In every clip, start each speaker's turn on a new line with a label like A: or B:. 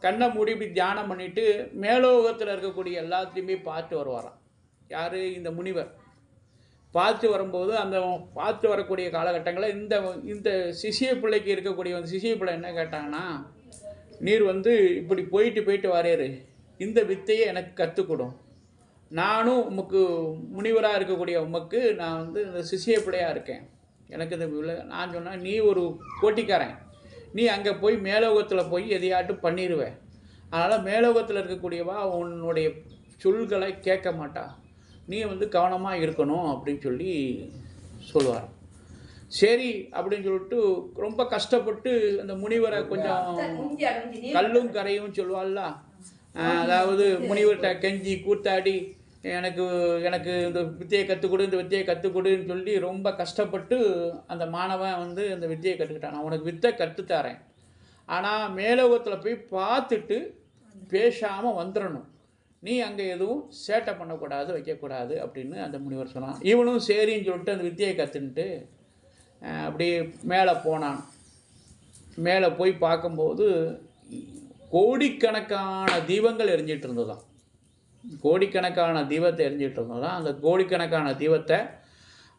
A: கண்ணை இப்படி தியானம் பண்ணிட்டு மேலோகத்தில் இருக்கக்கூடிய எல்லாத்தையுமே பார்த்து வருவாராம். யார்? இந்த முனிவர். பார்த்து வரும்போது அந்த பார்த்து வரக்கூடிய காலகட்டங்களில் இந்த இந்த சிசிய பிள்ளைக்கு இருக்கக்கூடிய அந்த சிசிய பிள்ளை என்ன கேட்டாங்கன்னா நீர் வந்து இப்படி போயிட்டு போயிட்டு வரையரு இந்த வித்தையை எனக்கு கற்றுக்கொடும் நானும் உமக்கு முனிவராக இருக்கக்கூடிய உமக்கு நான் வந்து இந்த சிசிய பிள்ளையாக இருக்கேன். எனக்கு இந்த நான் சொன்னேன் நீ ஒரு போட்டிக்காரன். நீ அங்கே போய் மேலோகத்தில் போய் எதையாட்டும் பண்ணிடுவேன் அதனால் மேலோகத்தில் இருக்கக்கூடியவா உன்னுடைய சொல்களை கேட்க மாட்டா. நீ வந்து கவனமாக இருக்கணும் அப்படின்னு சொல்லி சொல்லுவார். சரி அப்படின்னு சொல்லிட்டு ரொம்ப கஷ்டப்பட்டு அந்த முனிவரை கொஞ்சம் கல்லும் கரையும் சொல்லுவாள்ல. அதாவது முனிவர்கிட்ட கெஞ்சி கூத்தாடி எனக்கு எனக்கு இந்த வித்தியை கற்றுக் கொடு இந்த வித்தியை கற்றுக் கொடுன்னு சொல்லி ரொம்ப கஷ்டப்பட்டு அந்த மாணவன் வந்து அந்த வித்தியை கற்றுக்கிட்டான் நான் உனக்கு வித்தை கற்றுத்தரேன் ஆனால் மேலோகத்தில் போய் பார்த்துட்டு பேசாமல் வந்துடணும் நீ அங்கே எதுவும் சேட்டை பண்ணக்கூடாது வைக்கக்கூடாது அப்படின்னு அந்த முனிவர் சொன்னான். இவனும் சரின்னு சொல்லிட்டு அந்த வித்தியை கற்றுன்ட்டு அப்படியே மேலே போனான். மேலே போய் பார்க்கும்போது கோடிக்கணக்கான தீபங்கள் எரிஞ்சிட்டு இருந்ததான் கோடிக்கணக்கான தீபத்தை எரிஞ்சிட்டு இருந்ததாம் அந்த கோடிக்கணக்கான தீபத்தை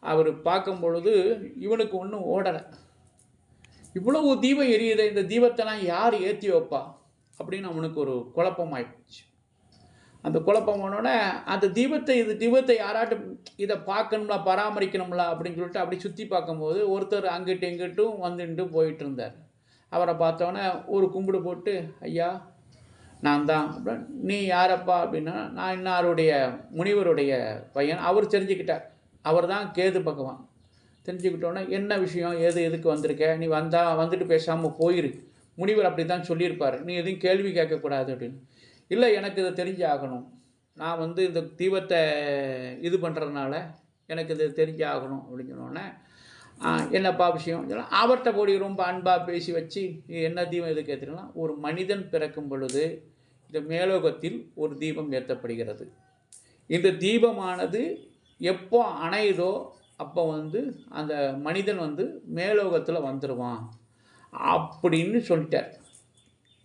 A: அவர் பார்க்கும் பொழுது இவனுக்கு ஒன்றும் ஓடலை. இவ்வளவு தீபம் எரியுது இந்த தீபத்தெல்லாம் யார் ஏற்றி வைப்பா? அப்படின்னு அவனுக்கு ஒரு குழப்பம் ஆயிடுச்சு அந்த குழப்பம் ஆனோடனே அந்த தீபத்தை இது தீபத்தை யாராட்டும் இதை பார்க்கணும்ல பராமரிக்கணும்ல அப்படின்னு சொல்லிட்டு அப்படி சுற்றி பார்க்கும்போது ஒருத்தர் அங்கிட்டு எங்கிட்டும் வந்துட்டு போயிட்டு இருந்தார். அவரை பார்த்தோன்னே ஒரு கும்பிடு போட்டு ஐயா நான் தான் அப்படின்னு, நீ யாரப்பா அப்படின்னா நான் இன்னாருடைய முனிவருடைய பையன். அவர் தெரிஞ்சுக்கிட்டார். அவர் தான் கேது பகவான். தெரிஞ்சுக்கிட்டோன்னே என்ன விஷயம்? ஏது எதுக்கு வந்திருக்க? நீ வந்தால் வந்துட்டு பேசாமல் போயிரு. முனிவர் அப்படி தான் சொல்லியிருப்பார். நீ எதுவும் கேள்வி கேட்கக்கூடாது அப்படின்னு. இல்லை எனக்கு இதை தெரிஞ்சு ஆகணும் நான் வந்து இந்த தீபத்தை இது பண்ணுறதுனால எனக்கு இது தெரிஞ்சாகணும் அப்படின்னு சொன்னோடனே என்னப்பா விஷயம்? அவர்கிட்ட போடி ரொம்ப அன்பாக பேசி வச்சு என்ன தீபம் எதுக்கு ஏற்றுக்கலாம் ஒரு மனிதன் பிறக்கும் பொழுது இந்த மேலோகத்தில் ஒரு தீபம் ஏற்றப்படுகிறது இந்த தீபமானது எப்போ அணையுதோ அப்போ வந்து அந்த மனிதன் வந்து மேலோகத்தில் வந்துடுவான் அப்படின்னு சொல்லிட்டார்.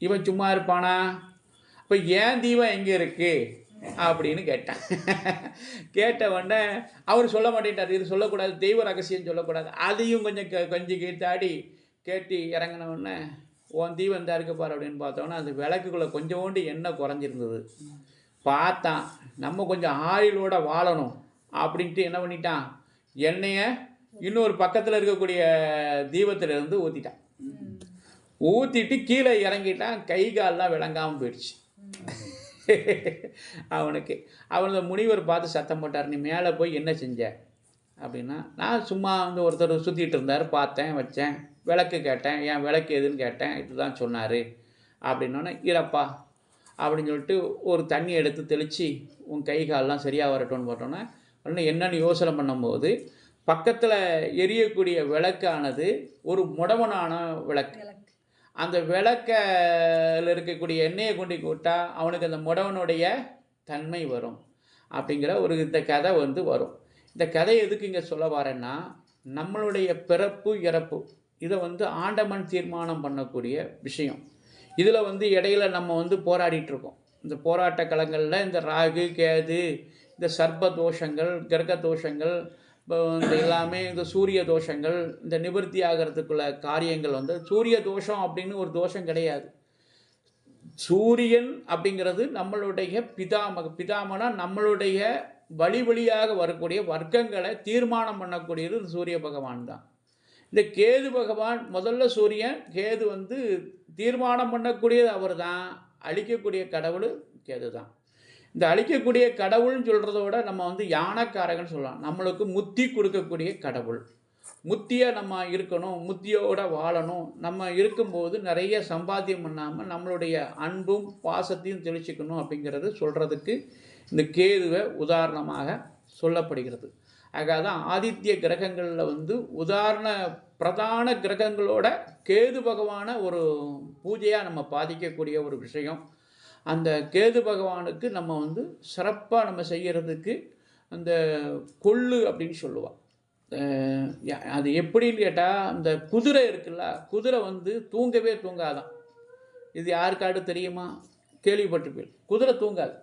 A: இவன் சும்மா இருப்பானா? இப்போ ஏன் தீபம் எங்கே இருக்குது அப்படின்னு கேட்டேன். கேட்ட உடனே அவர் சொல்ல மாட்டேன்ட்டார். இது சொல்லக்கூடாது தெய்வ ரகசியம் சொல்லக்கூடாது. அதையும் கொஞ்சம் க- கொஞ்சம் கீழ்த்தாடி கேட்டு இறங்கின உடனே உன் தீபம் இந்த இருக்கு பாரு அப்படின்னு பார்த்தோன்னா அந்த விளக்குக்குள்ளே கொஞ்சோண்டு எண்ணெய் குறைஞ்சிருந்தது. பார்த்தான் நம்ம கொஞ்சம் ஆயிலோட வாழணும் அப்படின்ட்டு என்ன பண்ணிட்டான்? எண்ணெயை இன்னொரு பக்கத்தில் இருக்கக்கூடிய தீபத்துல இருந்து ஊற்றிட்டான் ஊற்றிட்டு கீழே இறங்கிட்டான். கை கால்லாம் விளங்காமல் போயிடுச்சு. அவனுக்கு. அவனது முனிவர் பார்த்து சத்தம் போட்டார் நீ மேலே போய் என்ன செஞ்ச? அப்படின்னா நான் சும்மா வந்து ஒருத்தர் சுற்றிட்டு இருந்தார் பார்த்தேன் வச்சேன் விளக்கு கேட்டேன் ஏன் விளக்கு எதுன்னு கேட்டேன் இதுதான் சொன்னார். அப்படின்னோடனே இறப்பா அப்படின்னு சொல்லிட்டு ஒரு தண்ணி எடுத்து தெளித்து உன் கை கால்லாம் சரியாக வரட்டும்னு போட்டோன்னே உடனே என்னென்னு யோசனை பண்ணும்போது பக்கத்தில் எரியக்கூடிய விளக்கானது ஒரு முடவனான விளக்கு. அந்த விளக்கில் இருக்கக்கூடிய எண்ணெயை கொண்டு விட்டால் அவனுக்கு அந்த முடவனுடைய தன்மை வரும் அப்படிங்கிற ஒரு இந்த கதை வந்து வரும். இந்த கதை எதுக்கு இங்கே சொல்ல வரேன்னா நம்மளுடைய பிறப்பு இறப்பு இதை வந்து ஆண்டவன் தீர்மானம் பண்ணக்கூடிய விஷயம். இதில் வந்து இடையில நம்ம வந்து போராடிட்டு இருக்கோம். இந்த போராட்ட களங்களில் இந்த ராகு கேது இந்த சர்ப்ப தோஷங்கள் கிரக தோஷங்கள் இந்த எல்லாமே இந்த சூரிய தோஷங்கள் இந்த நிவர்த்தி ஆகிறதுக்குள்ள காரியங்கள் வந்து சூரிய தோஷம் அப்படின்னு ஒரு தோஷம் கிடையாது. சூரியன் அப்படிங்கிறது நம்மளுடைய பிதாமக பிதாமனா நம்மளுடைய வழி வழியாக வரக்கூடிய வர்க்கங்களை தீர்மானம் பண்ணக்கூடியது சூரிய பகவான் தான். இந்த கேது பகவான் முதல்ல சூரியன் கேது வந்து தீர்மானம் பண்ணக்கூடியது அவர் தான் அழிக்கக்கூடிய கடவுள் கேது தான் இந்த அழிக்கக்கூடிய கடவுள்னு சொல்கிறத விட நம்ம வந்து யானைக்காரகன்னு சொல்லலாம். நம்மளுக்கு முத்தி கொடுக்கக்கூடிய கடவுள். முத்தியை நம்ம இருக்கணும் முத்தியோட வாழணும். நம்ம இருக்கும்போது நிறைய சம்பாத்தியம் பண்ணாமல் நம்மளுடைய அன்பும் பாசத்தையும் தெளிச்சுக்கணும் அப்படிங்கிறது சொல்கிறதுக்கு இந்த கேதுவை உதாரணமாக சொல்லப்படுகிறது. ஆக தான் ஆதித்ய கிரகங்களில் வந்து உதாரண பிரதான கிரகங்களோட கேது பகவானை ஒரு பூஜையாக நம்ம பாதிக்கக்கூடிய ஒரு விஷயம். அந்த கேது பகவானுக்கு நம்ம வந்து சிறப்பாக நம்ம செய்கிறதுக்கு அந்த கொள்ளு அப்படின்னு சொல்லுவாள் அது எப்படின்னு கேட்டால் அந்த குதிரை இருக்குல்ல குதிரை வந்து தூங்கவே தூங்காதான். இது யாருக்காடு தெரியுமா? கேள்விப்பட்டிருப்பீர்கள். குதிரை தூங்காது.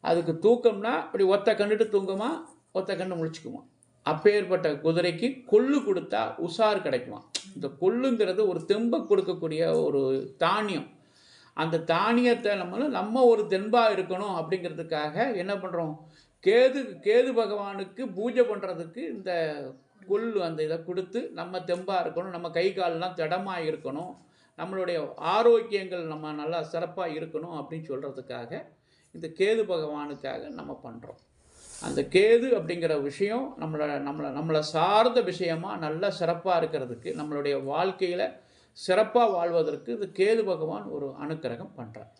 A: அதுக்கு தூக்கம்னா அப்படி ஒத்த கண்டுட்டு தூங்குமா ஒத்த கண்ணு முழிச்சுக்குமா. அப்பேற்பட்ட குதிரைக்கு கொள்ளு கொடுத்தா உஷார் கிடைக்குமா. இந்த கொள்ளுங்கிறது ஒரு தெம்பை கொடுக்கக்கூடிய ஒரு தானியம். அந்த தானியத்தை நம்ம நம்ம ஒரு தென்பாக இருக்கணும் அப்படிங்கிறதுக்காக என்ன பண்ணுறோம் கேது கேது பகவானுக்கு பூஜை பண்ணுறதுக்கு இந்த கொல் அந்த இதை கொடுத்து நம்ம தெம்பாக இருக்கணும் நம்ம கை கால்லாம் திடமாக இருக்கணும் நம்மளுடைய ஆரோக்கியங்கள் நம்ம நல்லா சிறப்பாக இருக்கணும் அப்படின்னு சொல்கிறதுக்காக இந்த கேது பகவானுக்காக நம்ம பண்ணுறோம் அந்த கேது அப்படிங்கிற விஷயம் நம்மளை நம்மளை நம்மளை சார்ந்த விஷயமா நல்லா சிறப்பாக இருக்கிறதுக்கு நம்மளுடைய வாழ்க்கையில் சிறப்பாக வாழ்வதற்கு இது கேது பகவான் ஒரு அனுக்கிரகம் பண்ணுறார்